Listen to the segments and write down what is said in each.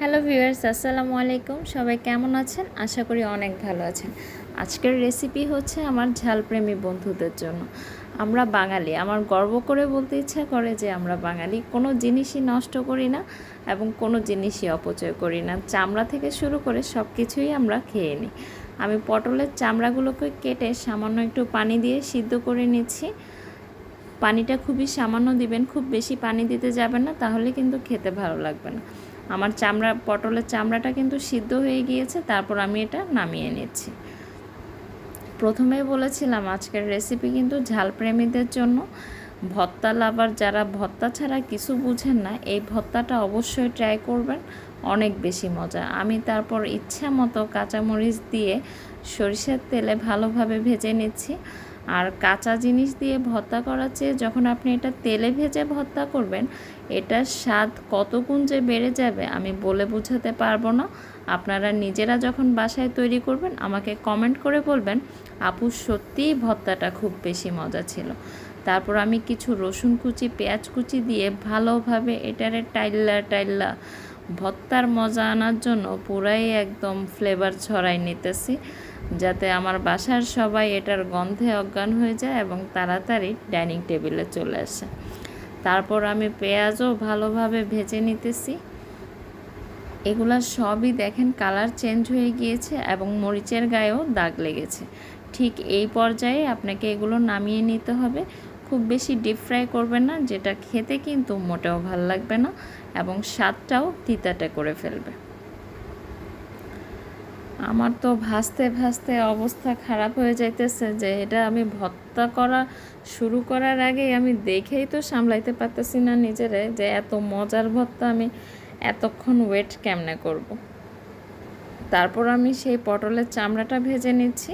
Hello viewers, আসসালামু আলাইকুম। সবাই কেমন আছেন? আশা করি অনেক ভালো আছেন। আজকের রেসিপি হচ্ছে আমার ঝালপ্রেমী বন্ধুদের জন্য। আমরা বাঙালি। আমার গর্ব করে বলতে ইচ্ছা করে যে আমরা বাঙালি। কোনো জিনিসই নষ্ট করি না এবং কোনো জিনিসই অপচয় করি না। চামড়া থেকে শুরু করে সব কিছুই আমরা খেয়ে নিই। আমি পটলের চামড়াগুলোকে কেটে সামান্য একটু পানি দিয়ে সিদ্ধ করে নিচ্ছি। পানিটা খুবই সামান্য দিবেন। খুব বেশি পানি দিতে যাবেন না, তাহলে কিন্তু খেতে ভালো লাগবে না। আমার চামড়া, পটলের চামড়াটা কিন্তু সিদ্ধ হয়ে গিয়েছে, তারপর আমি এটা নামিয়ে নিচ্ছি। প্রথমেই বলেছিলাম আজকের রেসিপি কিন্তু ঝাল প্রেমীদের জন্য। ভত্তা লাভার যারা, ভত্তা ছাড়া কিছু বুঝেন না, এই ভত্তাটা অবশ্যই ট্রাই করবেন, অনেক বেশি মজা। আমি তারপর ইচ্ছা মতো কাঁচামরিচ দিয়ে সরিষার তেলে ভালোভাবে ভেজে নিচ্ছি। আর কাঁচা জিনিস দিয়ে ভর্তা করার চেয়ে যখন আপনি এটা তেলে ভেজে ভর্তা করবেন, এটার স্বাদ কত গুণ যে বেড়ে যাবে আমি বলে বোঝাতে পারব না। আপনারা নিজেরা যখন বাসায় তৈরি করবেন, আমাকে কমেন্ট করে বলবেন, আপু, সত্যিই ভর্তাটা খুব বেশি মজা ছিল। তারপর আমি কিছু রসুন কুচি, পেঁয়াজ কুচি দিয়ে ভালোভাবে এটারে টাইল্লা টাইল্লা ভর্তার মজা আনার জন্য পুরাই একদম ফ্লেভার ছড়াই নিতেছি। যাতে আমার বাসার সবাই এটার গন্ধে অজ্ঞান হয়ে যায় এবং তাড়াতাড়ি ডাইনিং টেবিলে চলে আসে। তারপর আমি পেঁয়াজও ভালোভাবে ভেজে নিতেছি। এগুলা সবই দেখেন কালার চেঞ্জ হয়ে গিয়েছে এবং মরিচের গায়েও দাগ লেগেছে। ঠিক এই পর্যায়ে আপনাকে এগুলো নামিয়ে নিতে হবে। খুব বেশি ডিপ ফ্রাই করবেন না, যেটা খেতে কিন্তু মোটেও ভালো লাগবে না এবং স্বাদটাও তিতাটা করে ফেলবে। আমার তো ভাসতে ভাসতে অবস্থা খারাপ হয়ে যাইতেছে যে এটা আমি ভত্তা করা শুরু করার আগেই আমি দেখেই তো সামলাইতে পারতেছি না নিজেরে যে এত মজার ভত্তা আমি এতক্ষণ ওয়েট কেমনে করব। তারপর আমি সেই পটলের চামড়াটা ভেজে নিচ্ছি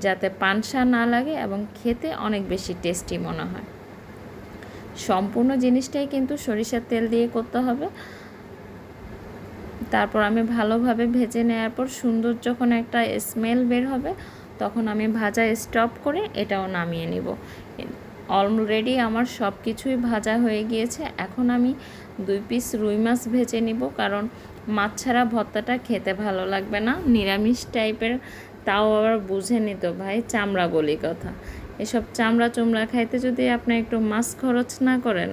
যাতে পানসা না লাগে এবং খেতে অনেক বেশি টেস্টি মনে হয় সম্পূর্ণ জিনিসটাই কিন্তু সরিষার তেল দিয়ে করতে হবে তারপর আমি ভালোভাবে ভেজে নেওয়ার পর সুন্দর যখন একটা স্মেল বের হবে, তখন আমি ভাজা স্টপ করে এটাও নামিয়ে নিব। অলরেডি আমার সব কিছুই ভাজা হয়ে গিয়েছে। এখন আমি দুই পিস রুই মাছ ভেজে নিব কারণ মাছ ছাড়া ভর্তাটা খেতে ভালো লাগবে না। নিরামিষ টাইপের তাও আবার বুঝে নিত ভাই, চামড়া বলি কথা। এসব চামড়া চুমড়া খাইতে যদি আপনি একটু মাছ খরচ না করেন,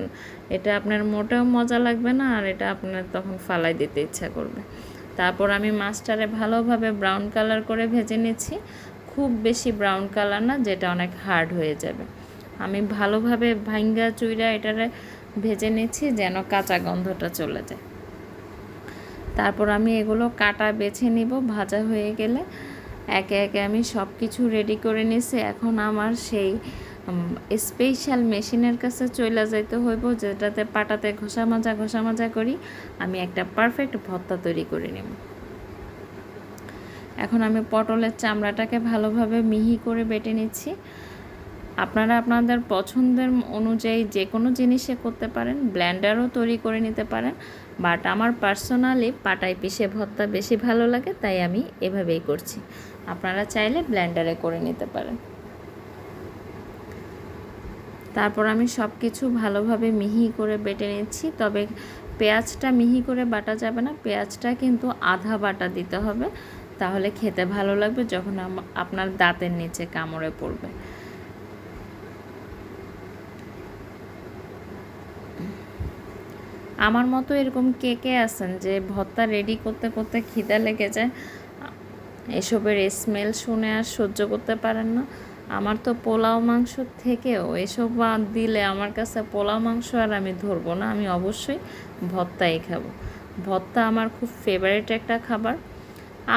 এটা আপনার মোটেও মজা লাগবে না আর এটা আপনার তখন ফালাই দিতে ইচ্ছা করবে। তারপর আমি মাছটারে ভালোভাবে ব্রাউন কালার করে ভেজে নিচ্ছি। খুব বেশি ব্রাউন কালার না, যেটা অনেক হার্ড হয়ে যাবে। আমি ভালোভাবে ভাঙ্গা চুইরা এটারে ভেজে নিচ্ছি যেন কাঁচা গন্ধটা চলে যায়। তারপর আমি এগুলো কাটা বেছে নিব, ভাজা হয়ে গেলে। একে একে আমি সব কিছু রেডি করে নিছি। এখন আমার সেই স্পেশাল মেশিনের কাছে চলে যাইতে হইব, যেটাতে পাটাতে ঘষা মাজা ঘষা মাজা করি, আমি একটা পারফেক্ট ভর্তা তৈরি করে নেব। এখন আমি পটলের চামড়াটাকে ভালোভাবে মিহি করে বেটে নিচ্ছি। আপনারা আপনাদের পছন্দের অনুযায়ী যে কোনো জিনিসে করতে পারেন ব্ল্যান্ডারও তৈরি করে নিতে পারেন বাট আমার পার্সোনালি পাটায় পিষে ভর্তা বেশি ভালো লাগে, তাই আমি এভাবেই করছি। আপনারা চাইলে ব্ল্যান্ডারে করে নিতে পারেন। তারপর আমি সব কিছু ভালোভাবে মিহি করে বেটে নিচ্ছি। তবে পেঁয়াজটা মিহি করে বাটা যাবে না। পেঁয়াজটা কিন্তু আধা বাটা দিতে হবে। তাহলে খেতে ভালো লাগবে যখন আপনার দাঁতের নিচে কামড়ে পড়বে। আমার মতো এরকম কে কে আছেন যে ভর্তা রেডি করতে করতে খিদা লেগে যায়? এসবের স্মেল শুনে আর সহ্য করতে পারেন না। আমার তো পোলাও মাংস থেকেও এসব দিলে আমার কাছে পোলাও মাংস আর আমি ধরবো না, আমি অবশ্যই ভর্তাই খাব। ভর্তা আমার খুব ফেভারিট একটা খাবার।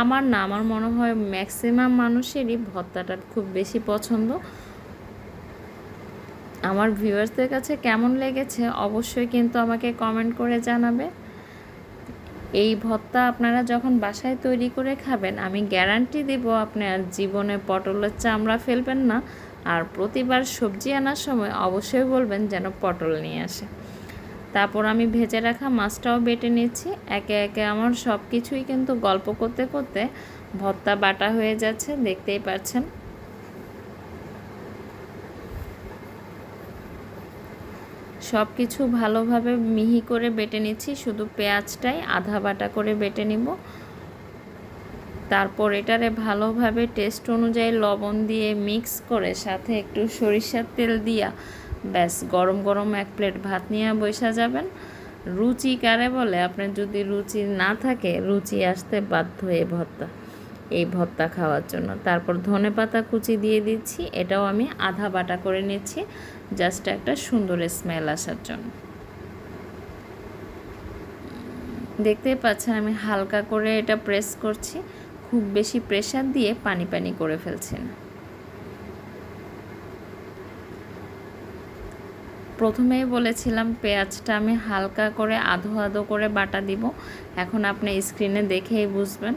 আমার না, আমার মনে হয় ম্যাক্সিমাম মানুষেরই ভর্তাটা খুব বেশি পছন্দ। আমার ভিউয়ার্সদের কাছে কেমন লেগেছে অবশ্যই কিন্তু আমাকে কমেন্ট করে জানাবে। এই ভর্তা আপনারা যখন বাসায় তৈরি করে খাবেন, আমি গ্যারান্টি দেব আপনার জীবনে পটলের চামড়া ফেলবেন না। আর প্রতিবার সবজি আনার সময় অবশ্যই বলবেন যেন পটল নিয়ে আসে। তারপর আমি ভেজে রাখা মাছটাও বেটে নিচ্ছি। একে একে আমার সব কিছুই কিন্তু গল্প করতে করতে ভর্তা বাটা হয়ে যাচ্ছে, দেখতেই পাচ্ছেন। সব কিছু ভালোভাবে মিহি করে বেটে নিচ্ছি। শুধু পেঁয়াজটাই আধা বাটা করে বেটে নিব। তারপর এটারে ভালোভাবে টেস্ট অনুযায়ী লবণ দিয়ে মিক্স করে সাথে একটু সরিষার তেল দিয়া ব্যাস, গরম গরম এক প্লেট ভাত নিয়ে বসা যাবেন। রুচি কারে বলে? আপনার যদি রুচি না থাকে, রুচি আসতে বাধ্য এই ভর্তা। এই ভর্তা খাওয়ার জন্য। তারপর ধনে পাতা কুচি দিয়ে দিচ্ছি। এটাও আমি আধা বাটা করে নিচ্ছি। জাস্ট একটা সুন্দর স্মেল আসার জন্য। দেখতেই পাচ্ছেন আমি হালকা করে এটা প্রেস করছি। খুব বেশি প্রেশার দিয়ে পানি পানি করে ফেলছি না। প্রথমেই বলেছিলাম পেঁয়াজটা আমি হালকা করে আধো আধো করে বাটা দিব। এখন আপনি স্ক্রিনে দেখেই বুঝবেন।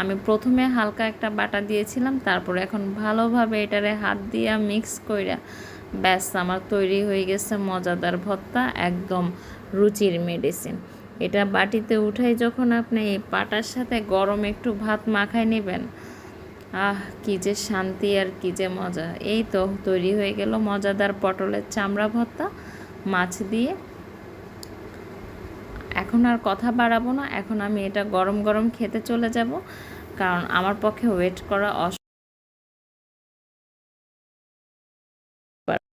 আমি প্রথমে হালকা একটা বাটা দিয়েছিলাম, তারপরে এখন ভালোভাবে এটারে হাত দিয়ে মিক্স কইরা ব্যাস আমার তৈরি হয়ে গেছে মজাদার ভত্তা একদম রুচির মেডিসিন এটা বাটিতে উঠাই যখন আপনি এই পাটার সাথে গরম একটু ভাত মাখায় নেবেন, আহ, কী যে শান্তি আর কি যে মজা। এই তো তৈরি হয়ে গেল মজাদার পটলের চামড়া ভর্তা, মাছ দিয়ে এখন আর কথা বাড়াবো না, এখন আমি এটা গরম গরম খেতে চলে যাব, কারণ আমার পক্ষে ওয়েট করা অস